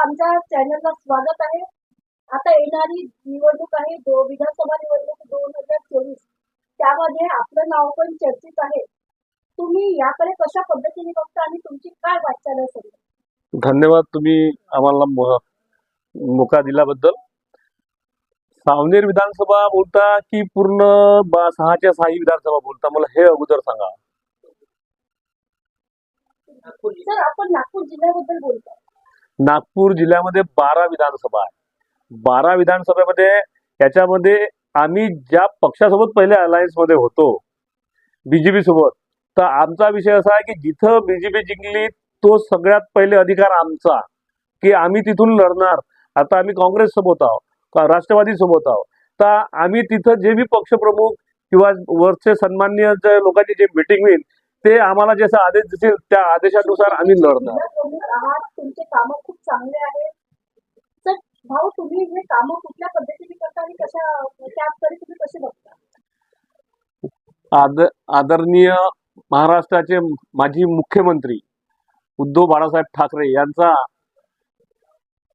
आमच्या चॅनलला स्वागत आहे. आता येणारी निवडणूक आहे दो विधानसभा निवडणूक दोन हजार चोवीस. त्यामध्ये आपलं नाव पण चर्चेत आहे. तुम्ही याकडे कशा पद्धतीने बघता आणि तुमची काय वाटचाल असेल? धन्यवाद. तुम्ही आम्हाला मोका दिल्याबद्दल. सावनेर विधानसभा बोलता की पूर्ण सहाच्या सहाही विधानसभा बोलता? मला हे अगोदर सांगा. सर आपण नागपूर जिल्ह्याबद्दल बोलतो नागपूर जिल्ह्यामध्ये बारा विधानसभा आहे बारा विधानसभेमध्ये याच्यामध्ये आम्ही ज्या पक्षासोबत पहिले अलायन्समध्ये होतो बीजेपी सोबत तर आमचा विषय असा आहे की जिथं बीजेपी जिंकली तो सगळ्यात पहिले अधिकार आमचा की आम्ही तिथून लढणार. आता आम्ही काँग्रेस सोबत आहोत का राष्ट्रवादी सोबत आहोत. तर आम्ही तिथं जे बी पक्षप्रमुख किंवा वरचे सन्मान्य जे लोकांची जे मिटिंग होईल ते आम्हाला जसं आदेश देतील त्या आदेशानुसार आम्ही लढणार. तुमचे कामं खूप चांगले आहेत. सर भाऊ तुम्ही हे कामं कुठल्या पद्धतीने करता आणि कशा त्याकडे तुम्ही कसे बघता? आद आदरणीय महाराष्ट्राचे माजी मुख्यमंत्री उद्धव बाळासाहेब ठाकरे यांचा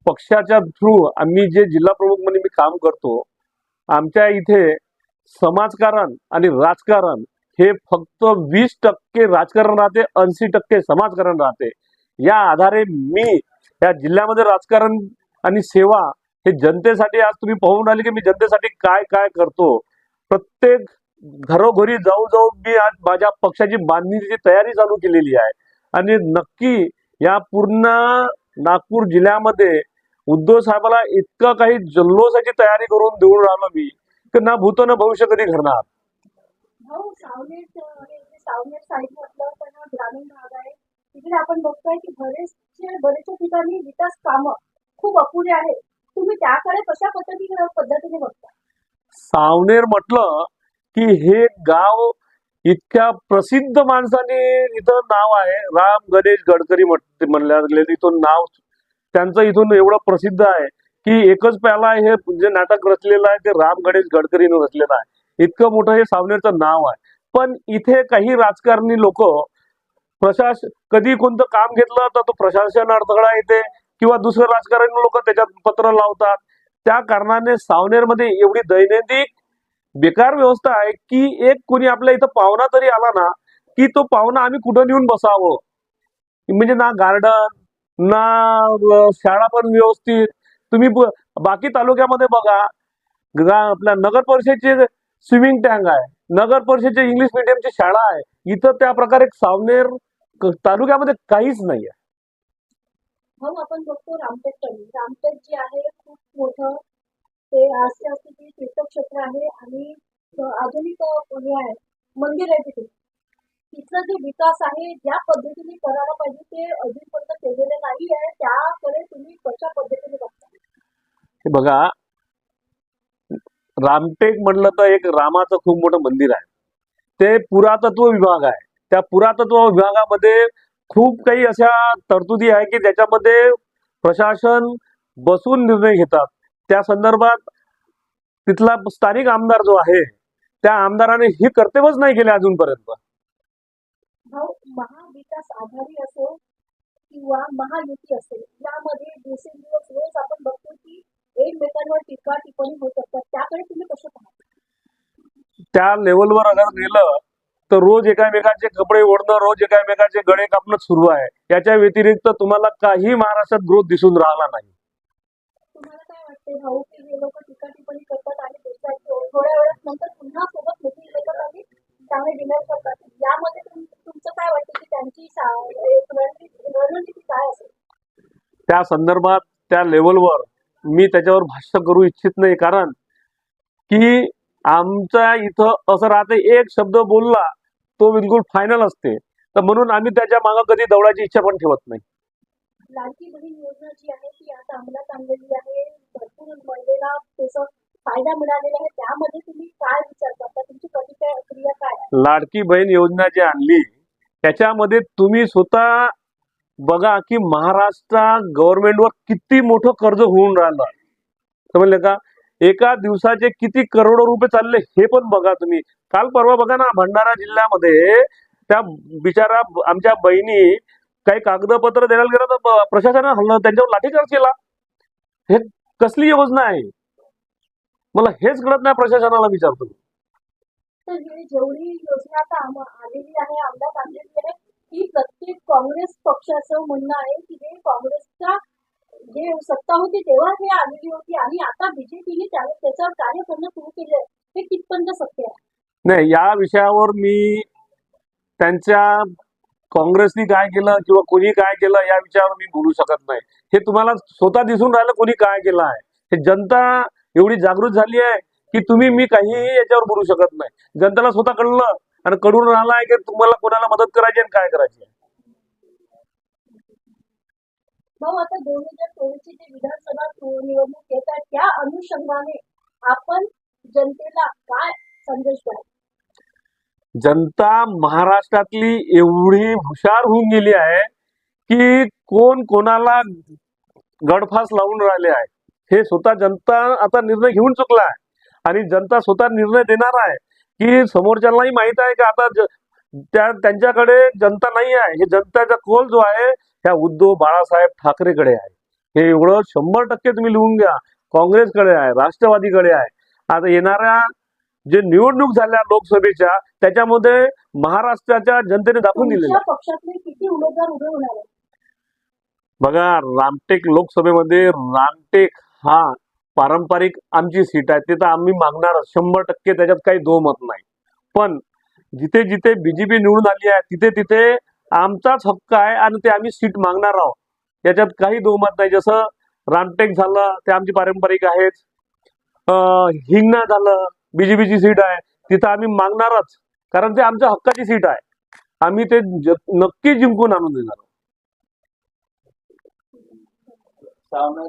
पक्षाच्या थ्रू आम्ही जे जिल्हा प्रमुख म्हणून मी काम करतो आमच्या इथे समाजकारण आणि राजकारण हे फक्त वीस टक्के राजकारण राहते ऐंशी टक्के समाजकारण राहते. या आधारे मी या जिल्ह्यामध्ये राजकारण आणि सेवा हे जनतेसाठी आज तुम्ही पाहून आले की मी जनतेसाठी काय काय करतो. प्रत्येक घरोघरी जाऊ जाऊ मी आज माझ्या पक्षाची बांधणीची तयारी चालू केलेली आहे. आणि नक्की या पूर्ण नागपूर जिल्ह्यामध्ये उद्धव साहेबाला इतकं काही जल्लोषाची तयारी करून देऊन राहिलो मी की ना भूतो ना भविष्य कधी घडणार. भाऊ सावनेर हे साईड म्हटलं ग्रामीण भाग आहे. तिकडे आपण बघतोय की बरेचसे बरेचशा ठिकाणी विकास कामं खूप अपुरे आहेत. तुम्ही त्याकडे कशा पद्धतीने पद्धतीने बघता? सावनेर म्हटलं की हे गाव इतक्या प्रसिद्ध माणसाने इथं नाव आहे. राम गणेश गडकरी म्हणल्या गेले. इथून नाव त्यांचं इथून एवढं प्रसिद्ध आहे की एकच प्याला हे जे नाटक रचलेलं आहे ते राम गणेश गडकरीनं रचलेलं आहे. इतकं मोठं हे सावनेरचं नाव आहे. पण इथे काही राजकारणी लोक प्रशास कधी कोणतं काम घेतलं तर तो प्रशासन अडथळा येते किंवा दुसरं राजकारणी लोक त्याच्यात पत्र लावतात. त्या कारणाने सावनेरमध्ये एवढी दैनंदिन बेकार व्यवस्था आहे की एक कोणी आपल्या इथं पाहुणा तरी आला ना की तो पाहुणा आम्ही कुठं नेऊन बसावं? म्हणजे ना गार्डन ना शाळा पण व्यवस्थित. तुम्ही बाकी तालुक्यामध्ये बघा आपल्या नगर परिषदचे स्विमिंग टँक आहे. नगर परिषदचे इंग्लिश मिडियमची शाळा आहे. इथं त्या प्रकारे सावनेर तालुक्यामध्ये काहीच नाही आहे आपण बघतो रामटेक रामटेक जे आहे खूप मोठं ते असे असते की तीर्थक्षेत्र आहे आणि आधुनिक हे आहे मंदिर आहे तिथे. तिथलं जे विकास आहे ज्या पद्धतीने करायला पाहिजे ते अजूनपर्यंत केलेलं नाही आहे त्याकडे तुम्ही कशा पद्धतीने बघता? हे बघा रामटेक म्हणलं तर एक रामाचं खूप मोठं मंदिर आहे. ते पुरातत्व विभाग आहे. त्या पुरातत्व विभागामध्ये खूप काही अशा तरतुदी आहे की त्याच्यामध्ये प्रशासन बसून निर्णय घेतात. त्या संदर्भात तिथला स्थानिक आमदार जो आहे त्या आमदाराने ही कर्तव्यच नाही केले अजूनपर्यंत. महाविकास आघाडी असो किंवा महायुती असेल यामध्ये दिवसेंदिवस रोज आपण बघतो एकमेकांवर टीका टिप्पणी होत असतात त्याकडे तुम्ही कसं पाहता? त्या लेवलवर अगर गेलं तर रोज एकामेकांचे कपडे ओढणं रोज एकामेकांचे गळे कापणं सुरू आहे. याच्या व्यतिरिक्त तुम्हाला काही महाराष्ट्रात ग्रोथ दिसून राहिला नाही. त्या संदर्भात त्या लेवलवर मी त्याच्यावर भाष्य करू इच्छित नाही. कारण की आमच्या इथं असं राहते एक शब्द बोलला तो बिलकुल फायनल असते. तर म्हणून आम्ही त्याच्या मागं कधी दौडायची इच्छा पण ठेवत नाही. लाडकी बहीण योजना जी आहे ती आता अंमलात आणलेली आहे. भरपूर महिलेला त्याचा फायदा मिळालेला आहे. त्यामध्ये तुम्ही काय विचार करता? तुमची प्रतिक्रिया क्रिया काय आहे? लाडकी बहीण योजना जी आणली त्याच्यामध्ये तुम्ही स्वतः बघा की महाराष्ट्र गव्हर्नमेंटवर किती मोठं कर्ज होऊन राहिलं. समजलं का एका दिवसाचे किती करोडो रुपये चालले हे पण बघा तुम्ही. काल परवा बघा ना भंडारा जिल्ह्यामध्ये त्या बिचारा आमच्या बहिणी काही कागदपत्र देण्याला गेलं तर प्रशासनानं हल्ला त्यांच्यावर लाठीचार्ज केला. हे कसली योजना आहे? मला हेच कळत नाही प्रशासनाला विचारतो जेवढी योजना आता आलेली आहे की प्रत्येक काँग्रेस पक्षाचं म्हणणं आहे की हे काँग्रेसच्या जे सत्ता होती तेव्हा हे आलेली होती आणि आता बीजेपीने त्याच्यावर कार्य करणं सुरू केलं हे कितपर्यंत सत्य आहे. नाही या विषयावर मी त्यांच्या काँग्रेसनी काय केलं किंवा कोणी काय केलं या विषयावर मी बोलू शकत नाही. हे तुम्हाला स्वतः दिसून राहिलं कोणी काय केलं आहे. हे जनता एवढी जागृत झाली आहे की तुम्ही मी काहीही याच्यावर बोलू शकत नाही. जनतेला स्वतः कळलं आणि कळून राहिलं आहे की तुम्हाला कोणाला मदत करायची आणि काय करायची आहे. भाऊ आता दोन हजार चोवीसची जी विधानसभा निवडणूक येत आहे त्या अनुषंगाने आपण जनतेला काय संदेश द्याल जनता महाराष्ट्रातली एवढी हुशार होऊन गेली आहे की कोण कोणाला गडफास लावून राहिले आहे. हे स्वतः जनता आता निर्णय घेऊन चुकला आहे. आणि जनता स्वतः निर्णय देणार आहे. की समोरच्यालाही माहीत आहे की आता त्या त्यांच्याकडे जनता नाही आहे. हे जनताचा कोल जो आहे ह्या उद्धव बाळासाहेब ठाकरेकडे आहे. हे एवढं शंभर टक्के तुम्ही लिहून घ्या. काँग्रेसकडे आहे राष्ट्रवादीकडे आहे. आता येणाऱ्या जे निवडणूक झाल्या लोकसभेच्या त्याच्यामध्ये महाराष्ट्राच्या जनतेने दाखवून दिलेलं बघा रामटेक लोकसभेमध्ये रामटेक हा पारंपरिक आमची सीट आहे ते तर आम्ही मागणार शंभर टक्के त्याच्यात काही दोमत नाही. पण जिथे जिथे बीजेपी निवडून आली आहे तिथे तिथे आमचाच हक्क आहे आणि ते आम्ही सीट मागणार आहोत. याच्यात काही दोमत नाही. जसं रामटेक झालं ते आमची पारंपरिक आहेच हिंगणा झालं बीजेपीची सीट आहे तिथं आम्ही मागणारच कारण ते आमच्या हक्काची सीट आहे. आम्ही ते नक्की जिंकून आणून देणार सावना